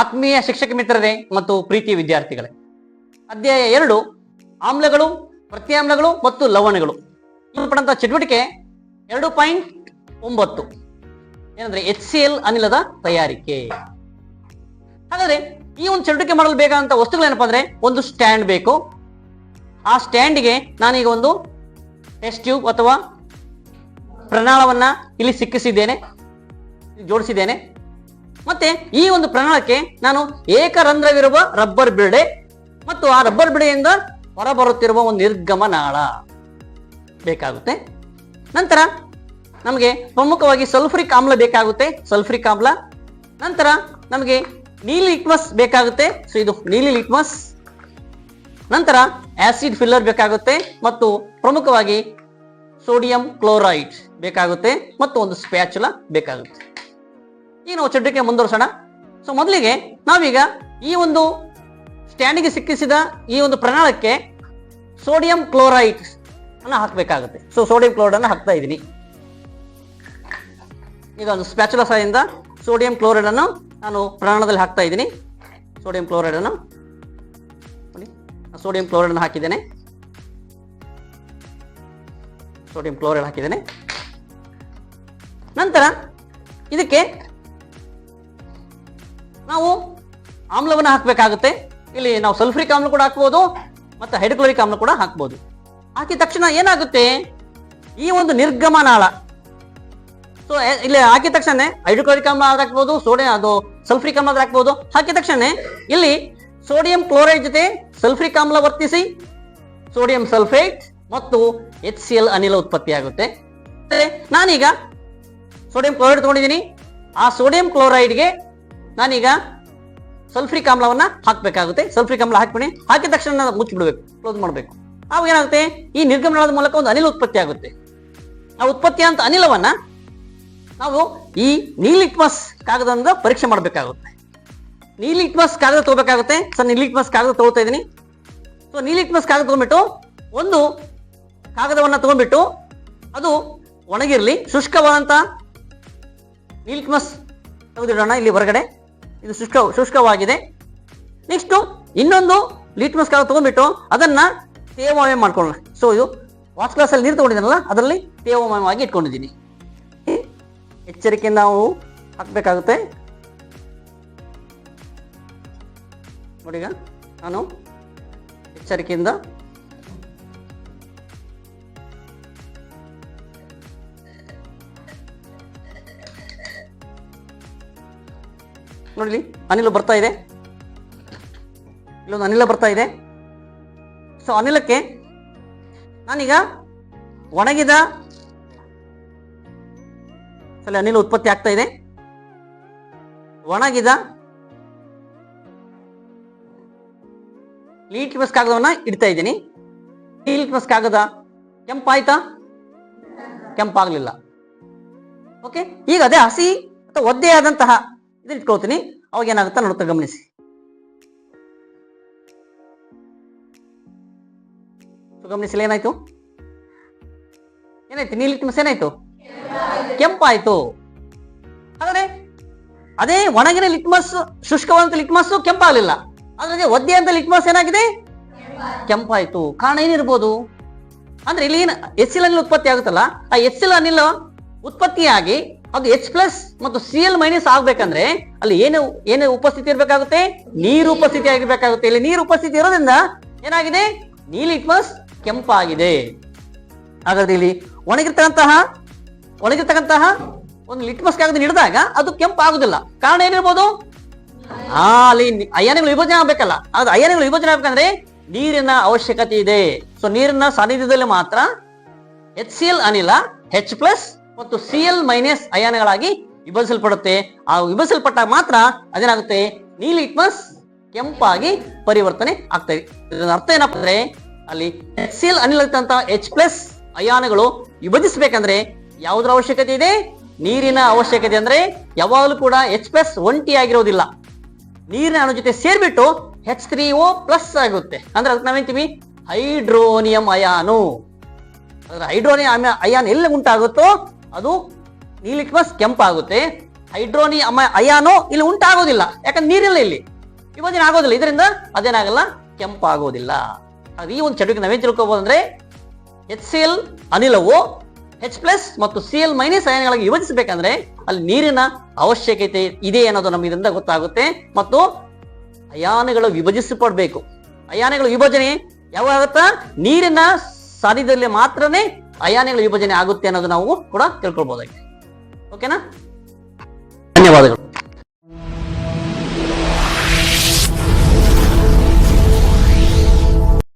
ಆತ್ಮೀಯ ಶಿಕ್ಷಕ ಮಿತ್ರರೇ ಮತ್ತು ಪ್ರೀತಿಯ ವಿದ್ಯಾರ್ಥಿಗಳೇ, ಅಧ್ಯಾಯ ಎರಡು, ಆಮ್ಲಗಳು, ಪ್ರತ್ಯಾಮ್ಲಗಳು ಮತ್ತು ಲವಣಗಳು. ಪಡಂತ ಚಟುವಟಿಕೆ ಎರಡು ಪಾಯಿಂಟ್ ಒಂಬತ್ತು. ಏನಂದ್ರೆ ಎಚ್ ಸಿ ಎಲ್ ಅನಿಲದ ತಯಾರಿಕೆ. ಹಾಗಾದ್ರೆ ಈ ಒಂದು ಚಟುವಟಿಕೆ ಮಾಡಲು ಬೇಕಾದಂತ ವಸ್ತುಗಳೇನಪ್ಪ ಅಂದ್ರೆ ಒಂದು ಸ್ಟ್ಯಾಂಡ್ ಬೇಕು. ಆ ಸ್ಟ್ಯಾಂಡ್ಗೆ ನಾನೀಗ ಒಂದು ಟೆಸ್ಟ್ ಟ್ಯೂಬ್ ಅಥವಾ ಪ್ರಣಾಳವನ್ನ ಇಲ್ಲಿ ಸಿಕ್ಕಿಸಿದ್ದೇನೆ ಜೋಡಿಸಿದ್ದೇನೆ. ಮತ್ತೆ ಈ ಒಂದು ಪ್ರಣಾಳಕ್ಕೆ ನಾನು ಏಕರಂಧ್ರವಿರುವ ರಬ್ಬರ್ ಬಿಡೆ ಮತ್ತು ಆ ರಬ್ಬರ್ ಬಿಡೆಯಿಂದ ಹೊರಬರುತ್ತಿರುವ ಒಂದು ನಿರ್ಗಮ ನಾಳ ಬೇಕಾಗುತ್ತೆ. ನಂತರ ನಮಗೆ ಪ್ರಮುಖವಾಗಿ ಸಲ್ಫ್ರಿಕ್ ಆಮ್ಲ ಬೇಕಾಗುತ್ತೆ. ಸಲ್ಫ್ರಿಕ್ ಆಮ್ಲ. ನಂತರ ನಮಗೆ ನೀಲಿ ಲಿಟ್ಮಸ್ ಬೇಕಾಗುತ್ತೆ. ಸೊ ಇದು ನೀಲಿ ಲಿಟ್ಮಸ್. ನಂತರ ಆಸಿಡ್ ಫಿಲ್ಲರ್ ಬೇಕಾಗುತ್ತೆ ಮತ್ತು ಪ್ರಮುಖವಾಗಿ ಸೋಡಿಯಂ ಕ್ಲೋರೈಡ್ ಬೇಕಾಗುತ್ತೆ ಮತ್ತು ಒಂದು ಸ್ಪ್ಯಾಚುಲ ಬೇಕಾಗುತ್ತೆ. ಈಗ ನಾವು ಚಟುವಟಿಕೆ ಮುಂದುವರ್ಸೋಣ. ಸೊ ಮೊದಲಿಗೆ ನಾವೀಗ ಈ ಒಂದು ಸ್ಟ್ಯಾಂಡಿಗೆ ಸಿಕ್ಕಿಸಿದ ಈ ಒಂದು ಪ್ರಣಾಳಕ್ಕೆ ಸೋಡಿಯಂ ಕ್ಲೋರೈಡ್ ಅನ್ನ ಹಾಕಬೇಕಾಗುತ್ತೆ. ಸೊ ಸೋಡಿಯಂ ಕ್ಲೋರೈಡ್ ಅನ್ನು ಹಾಕ್ತಾ ಇದ್ದೀನಿ. ಈಗ ಒಂದು ಸಹಾಯದಿಂದ ಸೋಡಿಯಂ ಕ್ಲೋರೈಡ್ ಅನ್ನು ನಾನು ಪ್ರಮಾಣದಲ್ಲಿ ಹಾಕ್ತಾ ಇದ್ದೀನಿ. ಸೋಡಿಯಂ ಕ್ಲೋರೈಡ್ ಅನ್ನು. ಸೋಡಿಯಂ ಕ್ಲೋರೈಡ್ ಅನ್ನು ಹಾಕಿದ್ದೇನೆ. ಸೋಡಿಯಂ ಕ್ಲೋರೈಡ್ ಹಾಕಿದ್ದೇನೆ. ನಂತರ ಇದಕ್ಕೆ ನಾವು ಆಮ್ಲವನ್ನು ಹಾಕಬೇಕಾಗುತ್ತೆ. ಇಲ್ಲಿ ನಾವು ಸಲ್ಫ್ರಿಕ್ ಆಮ್ಲ ಕೂಡ ಹಾಕ್ಬೋದು, ಮತ್ತು ಹೈಡ್ರೋಕ್ಲೋರಿಕ್ ಆಮ್ಲ ಕೂಡ ಹಾಕ್ಬೋದು. ಹಾಕಿದ ತಕ್ಷಣ ಏನಾಗುತ್ತೆ? ಈ ಒಂದು ನಿರ್ಗಮನಾಳ. ಸೊ ಇಲ್ಲಿ ಹಾಕಿದ ತಕ್ಷಣ ಹೈಡ್ರೋಕ್ಲೋರಿಕ್ ಆಮ್ಲ ಹಾಕ್ಬೋದು, ಸೋಡಿಯಂ, ಅದು ಸಲ್ಫ್ರಿಕ್ ಆಮ್ಲ ಹಾಕ್ಬೋದು. ಹಾಕಿದ ತಕ್ಷಣ ಇಲ್ಲಿ ಸೋಡಿಯಂ ಕ್ಲೋರೈಡ್ ಜೊತೆ ಸಲ್ಫ್ರಿಕ್ ಆಮ್ಲ ವರ್ತಿಸಿ, ಸೋಡಿಯಂ ಸಲ್ಫೇಟ್ ಮತ್ತು ಎಚ್ ಸಿ ಎಲ್ ಅನಿಲ ಉತ್ಪತ್ತಿಯಾಗುತ್ತೆ. ನಾನೀಗ ಸೋಡಿಯಂ ಕ್ಲೋರೈಡ್ ತಗೊಂಡಿದ್ದೀನಿ. ಆ ಸೋಡಿಯಂ ಕ್ಲೋರೈಡ್ಗೆ ನಾನೀಗ ಸಲ್ಫ್ರಿಕ್ ಆಮ್ಲವನ್ನ ಹಾಕಬೇಕಾಗುತ್ತೆ. ಸಲ್ಫ್ರಿಕ್ ಆಮ್ಲ ಹಾಕ್ಬಿಡಿ. ಹಾಕಿದ ತಕ್ಷಣ ನಾನು ಮುಚ್ಚಿಬಿಡ್ಬೇಕು. ಕ್ಲೋಸ್ ಮಾಡಬೇಕು. ಅವಾಗ ಏನಾಗುತ್ತೆ? ಈ ನಿರ್ಗಮನದ ಮೂಲಕ ಒಂದು ಅನಿಲ ಉತ್ಪತ್ತಿ ಆಗುತ್ತೆ. ಆ ಉತ್ಪತ್ತಿ ಅಂತ ಅನಿಲವನ್ನ ನಾವು ಈ ನೀಲಿಟ್ಮಸ್ ಕಾಗದದಿಂದ ಪರೀಕ್ಷೆ ಮಾಡಬೇಕಾಗುತ್ತೆ. ನೀಲಿಟ್ಮಸ್ ಕಾಗದ ತಗೋಬೇಕಾಗುತ್ತೆ. ಸರ್ ನೀಲಿಟ್ಮಸ್ ಕಾಗದ ತಗೋತಾ ಇದ್ದೀನಿ. ಸೊ ನೀಲಿಟ್ಮಸ್ ಕಾಗದ ತಗೊಂಡ್ಬಿಟ್ಟು ಒಂದು ಕಾಗದವನ್ನು ತಗೊಂಡ್ಬಿಟ್ಟು ಅದು ಒಣಗಿರಲಿ. ಶುಷ್ಕವಾದಂತ ನೀಲಿಟ್ಮಸ್ ತೆಗೆದಿಡೋಣ ಇಲ್ಲಿ ಹೊರಗಡೆ. ಇದು ಶುಷ್ಕ ಶುಷ್ಕವಾಗಿದೆ. ನೆಕ್ಸ್ಟು ಇನ್ನೊಂದು ಲಿಟ್ಮಸ್ ಕಾಗದ ತಗೊಂಡ್ಬಿಟ್ಟು ಅದನ್ನು ತೇವಾಮಯ ಮಾಡ್ಕೊಳ್ಳೋಣ. ಸೊ ಇದು ವಾಚ್ ಗ್ಲಾಸಲ್ಲಿ ನೀರು ತೊಗೊಂಡಿದ್ದಾನಲ್ಲ, ಅದರಲ್ಲಿ ತೇವಾಮಯವಾಗಿ ಇಟ್ಕೊಂಡಿದ್ದೀನಿ. ಎಚ್ಚರಿಕೆಯಿಂದ ನಾವು ಹಾಕಬೇಕಾಗುತ್ತೆ. ನೋಡಿಗ, ನಾನು ಎಚ್ಚರಿಕೆಯಿಂದ ನೋಡಲಿ, ಅನಿಲ ಬರ್ತಾ ಇದೆ. ಇಲ್ಲೊಂದು ಅನಿಲ ಬರ್ತಾ ಇದೆ. ಸೊ ಅನಿಲಕ್ಕೆ ನಾನೀಗ ಒಣಗಿದ ಸಲ ಅನಿಲ ಉತ್ಪತ್ತಿ ಆಗ್ತಾ ಇದೆ. ಒಣಗಿದ ಲೀಟ್ಮಸ್ ಕಾಗದವನ್ನ ಇಡ್ತಾ ಇದ್ದೀನಿ. ಲೀಟ್ಮಸ್ ಕಾಗದ ಕೆಂಪಾಯ್ತಾ? ಕೆಂಪಾಗ್ಲಿಲ್ಲ. ಓಕೆ ಈಗ ಅದೇ ಹಸಿ ಅಥವಾ ಒದ್ದೆ ಆದಂತಹ ಇದನ್ನ ಇಟ್ಕೊಳ್ತೀನಿ. ಅವಾಗ ಏನಾಗುತ್ತೆ ನೋಡ್ತಾ ಗಮನಿಸಿ. ಸೊ ಗಮನಿಸಿ ಇಲ್ಲಿ ಏನಾಯ್ತು? ಏನಾಯ್ತು? ನೀಲಿ ಲಿಟ್ಮಸ್ ಏನಾಯ್ತು? ಕೆಂಪಾಯ್ತು. ಹಾಗಾದ್ರೆ ಅದೇ ಒಣಗಿನ ಲಿಟ್ಮಸ್ ಶುಷ್ಕವಾದಂತ ಲಿಟ್ಮಸ್ ಕೆಂಪಾಗಲಿಲ್ಲ. ಆದ್ರೆ ಒದ್ದೆ ಅಂತ ಲಿಟ್ಮಸ್ ಏನಾಗಿದೆ? ಕೆಂಪಾಯ್ತು. ಕಾರಣ ಏನಿರ್ಬೋದು? ಅಂದ್ರೆ ಇಲ್ಲಿ ಏನು ಎಸ್ಸಿಲ ಅನಿಲ್ ಉತ್ಪತ್ತಿ ಆಗುತ್ತಲ್ಲ, ಆ ಎಸ್ಸಿಲ ಅನಿಲ್ ಉತ್ಪತ್ತಿಯಾಗಿ ಅದು ಎಚ್ ಪ್ಲಸ್ ಮತ್ತು ಸಿ ಎಲ್ ಮೈನಸ್ ಆಗ್ಬೇಕಂದ್ರೆ ಅಲ್ಲಿ ಏನು ಏನು ಉಪಸ್ಥಿತಿ ಇರಬೇಕಾಗುತ್ತೆ? ನೀರು ಉಪಸ್ಥಿತಿ ಆಗಿರ್ಬೇಕಾಗುತ್ತೆ. ಇಲ್ಲಿ ನೀರು ಉಪಸ್ಥಿತಿ ಇರೋದ್ರಿಂದ ಏನಾಗಿದೆ? ನೀಲಿ ಪ್ಲಸ್ ಕೆಂಪಾಗಿದೆ. ಹಾಗಾದ್ರೆ ಇಲ್ಲಿ ಒಣಗಿರ್ತಕ್ಕಂತಹ ಒಣಗಿರ್ತಕ್ಕಂತಹ ಒಂದು ಲಿಟ್ಮಸ್ ಕಾಗದ ಹಿಡಿದಾಗ ಅದು ಕೆಂಪು ಆಗುದಿಲ್ಲ. ಕಾರಣ ಏನಿರ್ಬೋದು ಆ, ಅಲ್ಲಿ ಅಯಾನಗಳು ವಿಭಜನೆ ಆಗ್ಬೇಕಲ್ಲ. ಅದು ಅಯಾನಗಳು ವಿಭಜನೆ ಆಗ್ಬೇಕಂದ್ರೆ ನೀರಿನ ಅವಶ್ಯಕತೆ ಇದೆ. ಸೊ ನೀರಿನ ಸಾನ್ನಿಧ್ಯದಲ್ಲಿ ಮಾತ್ರ ಎಚ್ ಸಿ ಎಲ್ ಅನಿಲ ಹೆಚ್ ಪ್ಲಸ್ ಮತ್ತು ಸಿ ಎಲ್ ಮೈನಸ್ ಅಯಾನಗಳಾಗಿ ವಿಭಜಿಸಲ್ಪಡುತ್ತೆ. ಆ ವಿಭಜಿಸಲ್ಪಟ್ಟಾಗ ಮಾತ್ರ ಅದೇನಾಗುತ್ತೆ? ನೀಲಿ ಇಟ್ಮಸ್ ಕೆಂಪಾಗಿ ಪರಿವರ್ತನೆ ಆಗ್ತದೆ. ಇದರ ಅರ್ಥ ಏನಪ್ಪ ಅಂದ್ರೆ, ಅಲ್ಲಿ ಸಿ ಎಲ್ ಅನಿಲ ಎಚ್ ಪ್ಲಸ್ ಅಯಾನಗಳು ವಿಭಜಿಸಬೇಕಂದ್ರೆ ಯಾವುದರ ಅವಶ್ಯಕತೆ ಇದೆ? ನೀರಿನ ಅವಶ್ಯಕತೆ ಅಂದ್ರೆ ಯಾವಾಗಲೂ ಕೂಡ ಎಚ್ ಪ್ಲಸ್ ಒಂಟಿ ಆಗಿರೋದಿಲ್ಲ. ನೀರಿನ ಅಣು ಜೊತೆ ಸೇರ್ಬಿಟ್ಟು ಹೆಚ್ ತ್ರೀ ಓ ಪ್ಲಸ್ ಆಗುತ್ತೆ. ಅಂದ್ರೆ ಅದಕ್ಕೆ ನಾವೇಂತೀವಿ ಹೈಡ್ರೋನಿಯಂ ಅಯಾನು. ಹೈಡ್ರೋನಿಯಂ ಅಯಾನ್ ಎಲ್ಲಿ ಉಂಟಾಗುತ್ತೋ ಅದು ನೀಲಿಟ್ಮಸ್ ಕೆಂಪಾಗುತ್ತೆ. ಹೈಡ್ರೋನಿ ಅಮ ಅಯಾನೋ ಇಲ್ಲಿ ಉಂಟಾಗೋದಿಲ್ಲ. ಯಾಕಂದ್ರೆ ನೀರಿಲ್ಲ ಇಲ್ಲಿ. ವಿಭಜನೆ ಆಗೋದಿಲ್ಲ. ಇದರಿಂದ ಅದೇನಾಗಲ್ಲ? ಕೆಂಪಾಗೋದಿಲ್ಲ. ಈ ಒಂದು ಚಟುವಿಕೆ ನಾವೇನು ತಿಳ್ಕೊಬೋದು ಅಂದ್ರೆ ಎಚ್ ಸಿ ಎಲ್ ಅನಿಲವು ಎಚ್ ಪ್ಲಸ್ ಮತ್ತು ಸಿ ಎಲ್ ಮೈನಸ್ ಅಯಾನಗಳಿಗೆ ವಿಭಜಿಸಬೇಕಂದ್ರೆ ಅಲ್ಲಿ ನೀರಿನ ಅವಶ್ಯಕತೆ ಇದೆ ಅನ್ನೋದು ನಮ್ಗೆ ಇದರಿಂದ ಗೊತ್ತಾಗುತ್ತೆ. ಮತ್ತು ಅಯಾನಗಳು ವಿಭಜಿಸಲ್ಪಡಬೇಕು. ಅಯಾನಗಳ ವಿಭಜನೆ ಯಾವಾಗ ಆಗುತ್ತಾ? ನೀರಿನ ಸಾನಿಧ್ಯದಲ್ಲಿ ಮಾತ್ರನೇ ಅಯಾನುಗಳ ವಿಭಜನೆ ಆಗುತ್ತೆ ಅನ್ನೋದು ನಾವು ಕೂಡ ತಿಳ್ಕೊಳ್ಬೋದಾಗಿದೆ. ಓಕೆನಾ